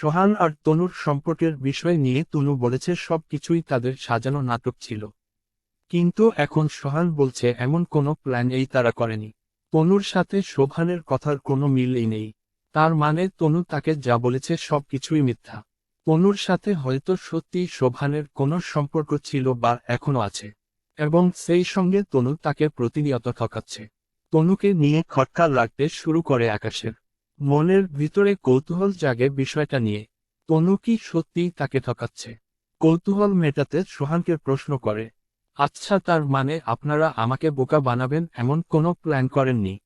সোহান আর তনুর সম্পর্কের বিষয় নিয়ে তনু বলেছে, সব কিছুই তাদের সাজানো নাটক ছিল। কিন্তু এখন সোহান বলছে, এমন কোনো প্ল্যান এই তারা করেনি। তনুর সাথে শোভানের কথার কোনো মিলই নেই। তার মানে তনু তাকে যা বলেছে সব কিছুই মিথ্যা। তনুর সাথে হয়তো সত্যি শোভানের কোনো সম্পর্ক ছিল বা এখনও আছে। এবং সেই সঙ্গে তনু তাকে প্রতিনিয়ত ঠকাচ্ছে। তনুকে নিয়ে খটকা লাগতে শুরু করে আকাশের। মনের ভিতরে কৌতূহল জাগে বিষয়টা নিয়ে। তনু কি সত্যিই তাকে ঠকাচ্ছে? কৌতূহল মেটাতে সোহানকে প্রশ্ন করে আচ্ছা তার মানে আপনারা আমাকে বোকা বানাবেন এমন কোনো প্ল্যান করেননি?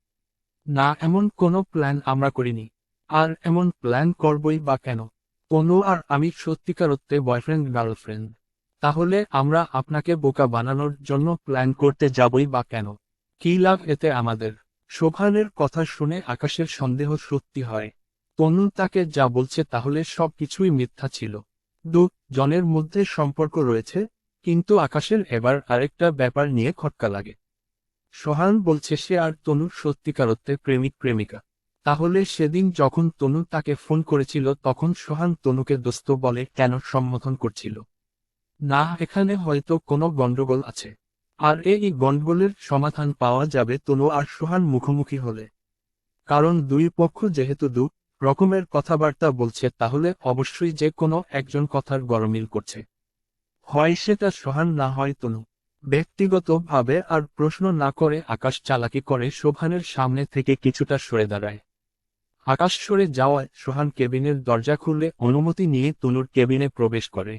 না, এমন কোনো প্ল্যান আমরা করিনি। আর এমন প্ল্যান করবই বা কেন? তনু আর আমি সত্যিকারত্বে বয়ফ্রেন্ড, গার্লফ্রেন্ড। তাহলে আমরা আপনাকে বোকা বানানোর জন্য প্ল্যান করতে যাবই বা কেন? কী লাভ এতে আমাদের? শোভানের কথা শুনে আকাশের সন্দেহ সত্যি হয়। তনু তাকে যা বলছে তাহলে সব কিছুই মিথ্যা ছিল। দু জনের মধ্যে সম্পর্ক রয়েছে, কিন্তু আকাশের এবার আরেকটা ব্যাপার নিয়ে খটকা লাগে। সোহান বলছে সে আর তনুর সত্যিকারত্বে প্রেমিক প্রেমিকা। তাহলে সেদিন যখন তনু তাকে ফোন করেছিল তখন সোহান তনুকে দোস্ত বলে কেন সম্বোধন করছিল? না, এখানে হয়তো কোনো গণ্ডগোল আছে। আর এই গণ্ডগোলের সমাধান পাওয়া যাবে তনু আর সোহান মুখোমুখি হলে। কারণ দুই পক্ষ যেহেতু দু রকমের কথাবার্তা বলছে, তাহলে অবশ্যই যে কোনো একজন কথার গরমিল করছে। হয় সেটা সোহান না হয় তনু। ব্যক্তিগতভাবে আর প্রশ্ন না করে আকাশ চালাকি করে সোহানের সামনে থেকে কিছুটা সরে দাঁড়ায়। আকাশ সরে যাওয়ায় সোহান কেবিনের দরজা খুললে অনুমতি নিয়ে তনুর কেবিনে প্রবেশ করে।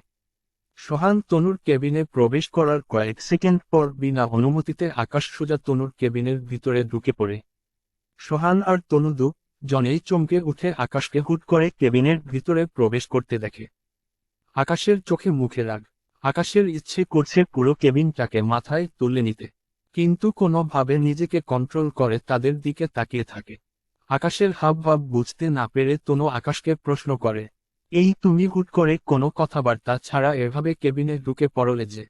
সোহান তনুর কেবিনে প্রবেশ করার কয়েক সেকেন্ড পর বিনা অনুমতিতে আকাশ সোজা তনুর কেবিনের ভিতরে ঢুকে পড়ে। সোহান আর তনু দু জনেই চমকে উঠে আকাশকে হুট করে কেবিনের ভিতরে প্রবেশ করতে দেখে। আকাশের চোখে মুখে রাগ। আকাশের ইচ্ছে করছে পুরো কেবিনটাকে মাথায় তুলে নিতে। কিন্তু কোনোভাবে নিজেকে কন্ট্রোল করে তাদের দিকে তাকিয়ে থাকে। আকাশের হাব ভাব বুঝতে না পেরে তনু আকাশকে প্রশ্ন করে এই তুমি হুট করে কোনো কথাবার্তা ছাড়া এভাবে কেবিনে ঢুকে পড়লে যে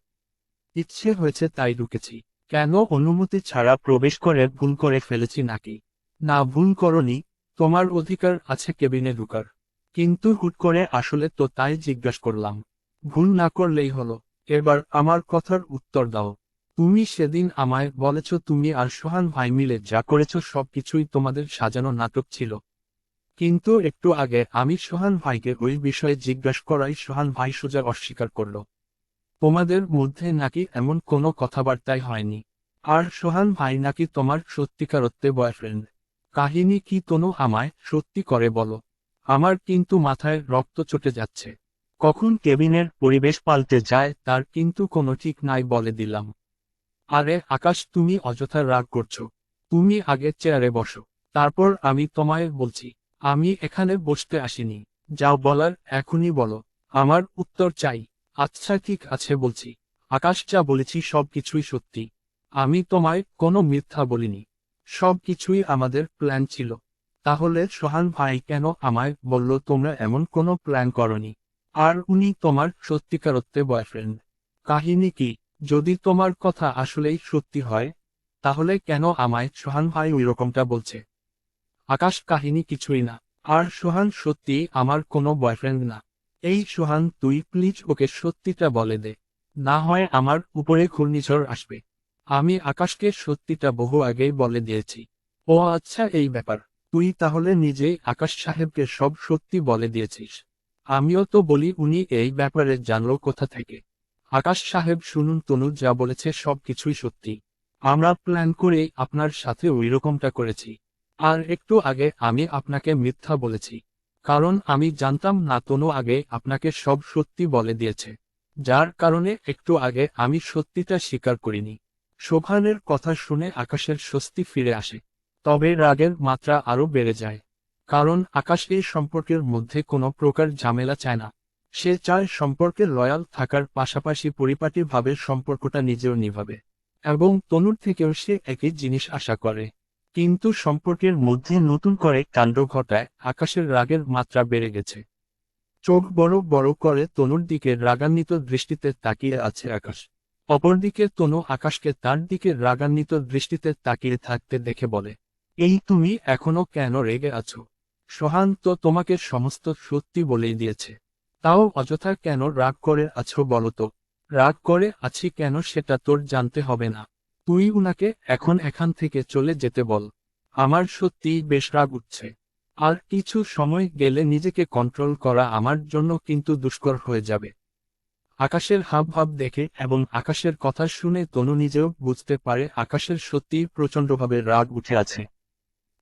ইচ্ছে হয়েছে তাই ঢুকেছি। কেন অনুমতি ছাড়া প্রবেশ করে ভুল করে ফেলেছি নাকি? না, ভুল করনি, তোমার অধিকার আছে কেবিনে ঢুকার। কিন্তু হুট করে আসলে তো তাই জিজ্ঞাস করলাম। ভুল না করলেই হলো। এবার আমার কথার উত্তর দাও। তুমি সেদিন আমায় বলেছ তুমি আর সোহান ভাই মিলে যা করেছ সবকিছুই তোমাদের সাজানো নাটক ছিল। কিন্তু একটু আগে আমি সোহান ভাইকে ওই বিষয়ে জিজ্ঞাস করাই সোহান ভাই সোজা অস্বীকার করল। তোমাদের মধ্যে নাকি এমন কোনো কথাবার্তাই হয়নি। আর সোহান ভাই নাকি তোমার সত্যিকারত্বে বয়ফ্রেন্ড। কাহিনী কি তনু আমায় সত্যি করে বলো। আমার কিন্তু মাথায় রক্ত চটে যাচ্ছে। কখন কেবিনের পরিবেশ পাল্টে যায় তার কিন্তু কোনো ঠিক নাই বলে দিলাম। আরে আকাশ, তুমি অযথা রাগ করছ। তুমি আগে চেয়ারে বসো। তারপর আমি তোমায় বলছি। আমি এখানে বসতে আসিনি। যাও বলার, এখনই বলো। আমার উত্তর চাই। আচ্ছা ঠিক আছে বলছি। আকাশ যা বলেছি সব কিছুই সত্যি। আমি তোমায় কোনো মিথ্যা বলিনি। সব কিছুই আমাদের প্ল্যান ছিল। তাহলে সোহান ভাই কেন আমায় বলল তোমরা এমন কোনো প্ল্যান করনি? আর উনি তোমার সত্যিকারত্বে বয়ফ্রেন্ড। কাহিনী কি? যদি তোমার কথা আসলেই সত্যি হয়, তাহলে কেন আমায় সোহান ভাই ওই রকমটা বলছে? আকাশ কাহিনী কিছুই না। আর সোহান সত্যি আমার কোনো বয়ফ্রেন্ড না। এই সোহান, তুই প্লিজ ওকে সত্যিটা বলে দে। না হয় আমার উপরে ঘূর্ণিঝড় আসবে। আমি আকাশকে সত্যিটা বহু আগেই বলে দিয়েছি। ও আচ্ছা এই ব্যাপার। তুই তাহলে নিজে আকাশ সাহেবকে সব সত্যি বলে দিয়েছিস। আমিও তো বলি, উনি এই ব্যাপারে জানলো কোথা থেকে। আকাশ সাহেব, শুনুন, তনু যা বলেছে সব কিছুই সত্যি। আমরা প্ল্যান করে আপনার সাথে ওই রকমটা করেছি। আর একটু আগে আমি আপনাকে মিথ্যা বলেছি। কারণ আমি জানতাম না তনু আগে আপনাকে সব সত্যি বলে দিয়েছে। যার কারণে একটু আগে আমি সত্যিটা স্বীকার করিনি। শোভানের কথা শুনে আকাশের স্বস্তি ফিরে আসে। তবে রাগের মাত্রা আরও বেড়ে যায়। কারণ আকাশ এই সম্পর্কের মধ্যে কোনো প্রকার ঝামেলা চায় না। সে চায় সম্পর্কে লয়াল থাকার পাশাপাশি পরিপাটিভাবে সম্পর্কটা নিজেও নিভাবে। এবং তনুর থেকেও সে একই জিনিস আশা করে। কিন্তু সম্পর্কের মধ্যে নতুন করে কাণ্ড ঘটায়, আকাশের রাগের মাত্রা বেড়ে গেছে। চোখ বড় বড় করে তনুর দিকে রাগান্বিত দৃষ্টিতে তাকিয়ে আছে আকাশ। অপরদিকে তনু আকাশকে তার দিকে রাগান্বিত দৃষ্টিতে তাকিয়ে থাকতে দেখে বলে, এই তুমি এখনও কেন রেগে আছো? সোহান তো তোমাকে সমস্ত সত্যি বলেই দিয়েছে। তাও অযথা কেন রাগ করে আছো বলতো রাগ করে আছি কেন সেটা তোর জানতে হবে না। তুই উনাকে এখন এখান থেকে চলে যেতে বল। আমার সত্যিই বেশ রাগ উঠছে। আর কিছু সময় গেলে নিজেকে কন্ট্রোল করা আমার জন্য কিন্তু দুষ্কর হয়ে যাবে। আকাশের হাব হাবভাব দেখে এবং আকাশের কথা শুনে তনু নিজেও বুঝতে পারে আকাশের সত্যিই প্রচণ্ডভাবে রাগ উঠে আছে।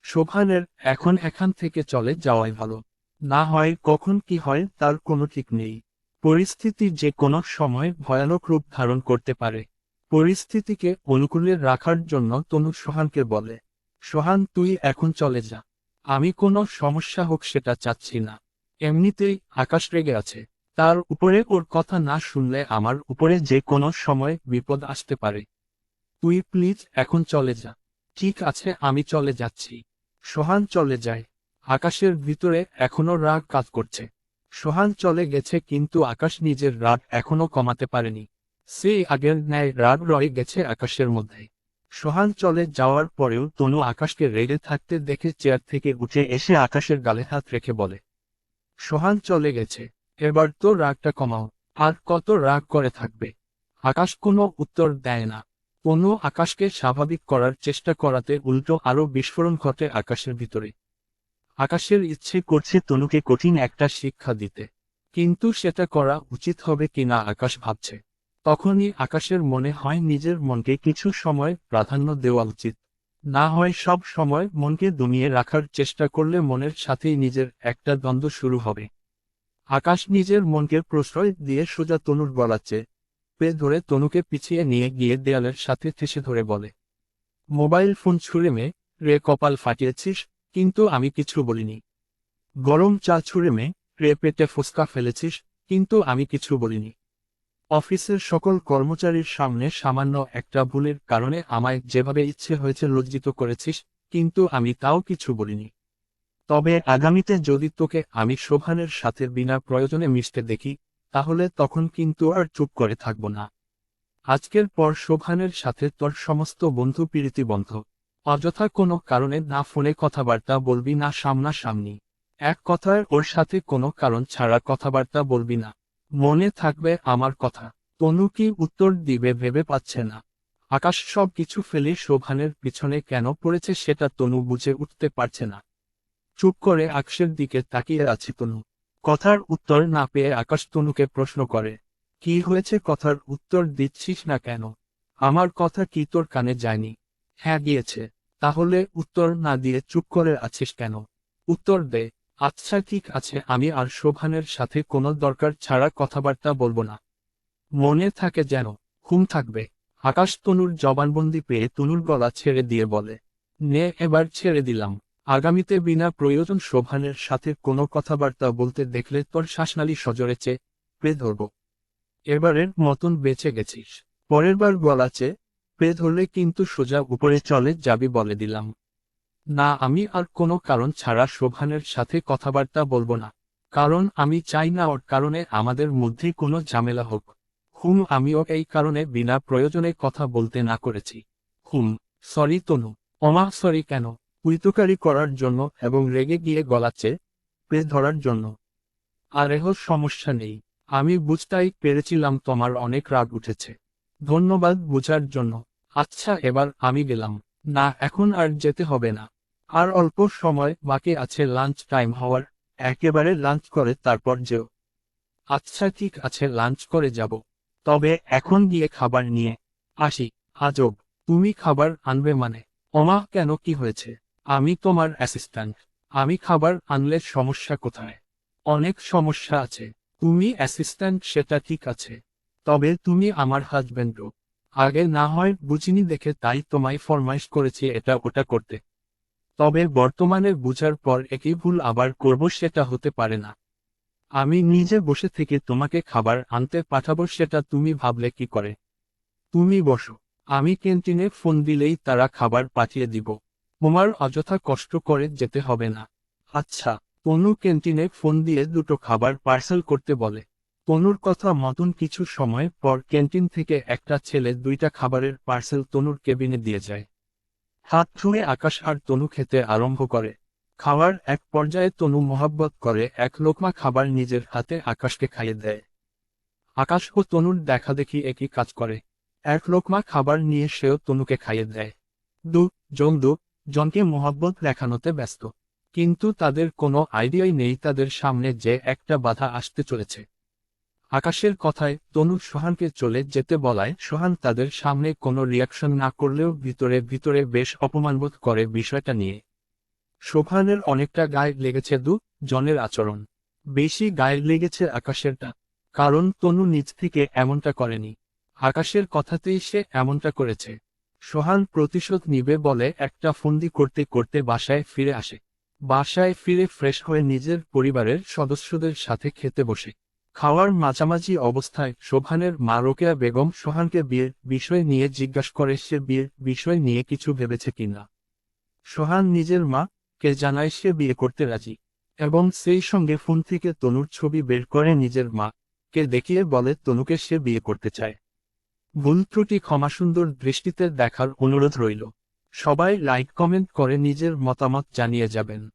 শোভানের এখন এখান থেকে চলে যাওয়াই ভালো। না হয় কখন কি হয় তার কোনো ঠিক নেই। পরিস্থিতি যে কোনো সময় ভয়ানক রূপ ধারণ করতে পারে। পরিস্থিতিকে অনুকূলে রাখার জন্য তনু সোহানকে বলে, সোহান, তুই এখন চলে যা। আমি কোনো সমস্যা হোক সেটা চাচ্ছি না। এমনিতেই আকাশ রেগে আছে। তার উপরে ওর কথা না শুনলে আমার উপরে যে কোনো সময় বিপদ আসতে পারে। তুই প্লিজ এখন চলে যা। ঠিক আছে, আমি চলে যাচ্ছি। সোহান চলে যায়। আকাশের ভিতরে এখনও রাগ কাজ করছে। সোহান চলে গেছে কিন্তু আকাশ নিজের রাগ এখনও কমাতে পারেনি। সেই আগের ন্যায় রাগ রয়ে গেছে আকাশের মধ্যে। সোহান চলে যাওয়ার পরেও তনু আকাশকে রেগে থাকতে দেখে চেয়ার থেকে উঠে এসে আকাশের গালে হাত রেখে বলে, সোহান চলে গেছে, এবার তো রাগটা কমাও, আর কত রাগ করে থাকবে। আকাশ কোনো উত্তর দেয় না তনু আকাশকে স্বাভাবিক করার চেষ্টা করাতে উল্টো আরও বিস্ফোরণ ঘটে আকাশের ভিতরে। আকাশের ইচ্ছে করছে তনুকে কঠিন একটা শিক্ষা দিতে, কিন্তু সেটা করা উচিত হবে কিনা আকাশ ভাবছে। তখনই আকাশের মনে হয় নিজের মনকে কিছু সময় প্রাধান্য দেওয়া উচিত। না হয় সব সময় মনকে দমিয়ে রাখার চেষ্টা করলে মনের সাথেই নিজের একটা দ্বন্দ্ব শুরু হবে। আকাশ নিজের মনকে প্রশ্রয় দিয়ে সোজা তনুর গলাচ্ছে। পে ধরে তনুকে পিছিয়ে নিয়ে গিয়ে দেয়ালের সাথে ঠেসে ধরে বলে, মোবাইল ফোন ছুঁড়ে মে, রে কপাল ফাটিয়েছিস, কিন্তু আমি কিছু বলিনি। গরম চা ছুঁড়ে মে, রে পেটে ফুসকা ফেলেছিস, কিন্তু আমি কিছু বলিনি। অফিসের সকল কর্মচারীর সামনে সামান্য একটা ভুলের কারণে আমায় যেভাবে ইচ্ছে হয়েছে লজ্জিত করেছিস, কিন্তু আমি তাও কিছু বলিনি। তবে আগামীতে যদি তোকে আমি শোভানের সাথে বিনা প্রয়োজনে মিশতে দেখি, তাহলে তখন কিন্তু আর চুপ করে থাকব না। আজকের পর শোভানের সাথে তোর সমস্ত বন্ধু প্রীতি বন্ধ। অযথা কোনো কারণে না ফোনে কথাবার্তা বলবি না সামনাসামনি। এক কথায় ওর সাথে কোনো কারণ ছাড়া কথাবার্তা বলবি না। মনে থাকবে আমার কথা। তনু কি উত্তর দিবে ভেবে পাচ্ছে না। আকাশ সব কিছু ফেলে শোভানের পিছনে কেন পড়েছে সেটা তনু বুঝে উঠতে পারছে না। চুপ করে আকাশের দিকে তাকিয়ে আছে তনু। কথার উত্তর না পেয়ে আকাশ তনুকে প্রশ্ন করে, কি হয়েছে কথার উত্তর দিচ্ছিস না কেন? আমার কথা কি তোর কানে যায়নি? হ্যাঁ গিয়েছে। তাহলে উত্তর না দিয়ে চুপ করে আছিস কেন? উত্তর দে। আচ্ছা ঠিক আছে, আমি আর শোভানের সাথে কোনো দরকার ছাড়া কথাবার্তা বলব না। মনে থাকে যেন, ঘুম থাকবে। আকাশ তনুর জবানবন্দি পেয়ে তনুর গলা ছেড়ে দিয়ে বলে, নে, এবার ছেড়ে দিলাম। আগামীতে বিনা প্রয়োজন শোভানের সাথে কোনো কথাবার্তা বলতে দেখলে তোর শ্বাসনালী সজরেছে পে ধরব। এবারের মতন বেঁচে গেছিস। পরের বার গলাচে পে ধরলে কিন্তু সোজা উপরে চলে যাবি বলে দিলাম। না, আমি আর কোনো কারণ ছাড়া শোভানের সাথে কথাবার্তা বলব না। কারণ আমি চাই না ওর কারণে আমাদের মধ্যে কোনো ঝামেলা হোক। হুম, আমিও এই কারণে বিনা প্রয়োজনে কথা বলতে না করেছি। হুম, সরি তনু। অমা সরি কেন? উইতুকারি করার জন্য এবং রেগে গিয়ে গলাচ্ছে? পে ধরার জন্য। আর এহ সমস্যা নেই। আমি বুঝতেই পেরেছিলাম তোমার অনেক রাগ উঠেছে। ধন্যবাদ বুঝার জন্য। আচ্ছা এবার আমি গেলাম। না, এখন আর যেতে হবে না। আর অল্প সময় বাকি আছে লাঞ্চ টাইম হওয়ার। একেবারে লাঞ্চ করে তারপর যেও। আচ্ছা ঠিক আছে, লাঞ্চ করে যাব। তবে এখন গিয়ে খাবার নিয়ে আসি। আজব, তুমি খাবার আনবে মানে? অমা কেন কি হয়েছে? আমি তোমার অ্যাসিস্ট্যান্ট আমি খাবার আনলে সমস্যা কোথায়? অনেক সমস্যা আছে। তুমি অ্যাসিস্ট্যান্ট সেটা ঠিক আছে। তবে তুমি আমার হাজবেন্ডও আগে না হয় বুঝিনি দেখে তাই তোমায় ফরমাইশ করেছি এটা ওটা করতে। তবে বর্তমানে বুঝার পর একই ভুল আবার করব সেটা হতে পারে না। আমি নিজে বসে থেকে তোমাকে খাবার আনতে পাঠাবো সেটা তুমি ভাবলে কি করে? তুমি বসো। আমি ক্যান্টিনে ফোন দিলেই তারা খাবার পাঠিয়ে দিব। তোমার অযথা কষ্ট করে যেতে হবে না। আচ্ছা তনু ক্যান্টিনে ফোন দিয়ে দুটো খাবার পার্সেল করতে বলে। তনুর কথা মতন কিছু সময় পর ক্যান্টিন থেকে একটা ছেলে দুইটা খাবারের পার্সেল তনুর কেবিনে দিয়ে যায়। হাত ধুয়ে আকাশ আর তনু খেতে আরম্ভ করে। খাওয়ার এক পর্যায়ে তনু মহাব্বত করে এক লোকমা খাবার নিজের হাতে আকাশকে খাইয়ে দেয়। আকাশ ও তনুর দেখা দেখি একই কাজ করে। এক লোকমা খাবার নিয়ে সেও তনুকে খাইয়ে দেয়। দু জন দু জনকে মহাব্বত দেখানোতে ব্যস্ত। কিন্তু তাদের কোনো আইডিয়াই নেই তাদের সামনে যে একটা বাধা আসতে চলেছে। আকাশের কথায় তনু সোহানকে চলে যেতে বলায় সোহান তাদের সামনে কোনো রিয়াকশন না করলেও ভিতরে ভিতরে বেশ অপমানবোধ করে বিষয়টা নিয়ে। সোহানের অনেকটা গায়ে লেগেছে দু জনের আচরণ। বেশি গায়ে লেগেছে আকাশেরটা, কারণ তনু নিজ থেকে এমনটা করেনি। আকাশের কথাতেই সে এমনটা করেছে। সোহান প্রতিশোধ নিবে বলে একটা ফন্দি করতে করতে বাসায় ফিরে আসে। বাসায় ফিরে ফ্রেশ হয়ে নিজের পরিবারের সদস্যদের সাথে খেতে বসে। খাওয়ার মাঝামাঝি অবস্থায় শোভানের মা রোকেয়া বেগম সোহানকে বিয়ের বিষয় নিয়ে জিজ্ঞাসা করে সে বিয়ের বিষয় নিয়ে কিছু ভেবেছে কিনা সোহান নিজের মা কে জানায় সে বিয়ে করতে রাজি এবং সেই সঙ্গে ফোন থেকে তনুর ছবি বের করে নিজের মা কে দেখিয়ে বলে, তনুকে সে বিয়ে করতে চায়। ভুল ত্রুটি ক্ষমাসুন্দর দৃষ্টিতে দেখার অনুরোধ রইল। সবাই লাইক, কমেন্ট করে নিজের মতামত জানিয়ে যাবেন।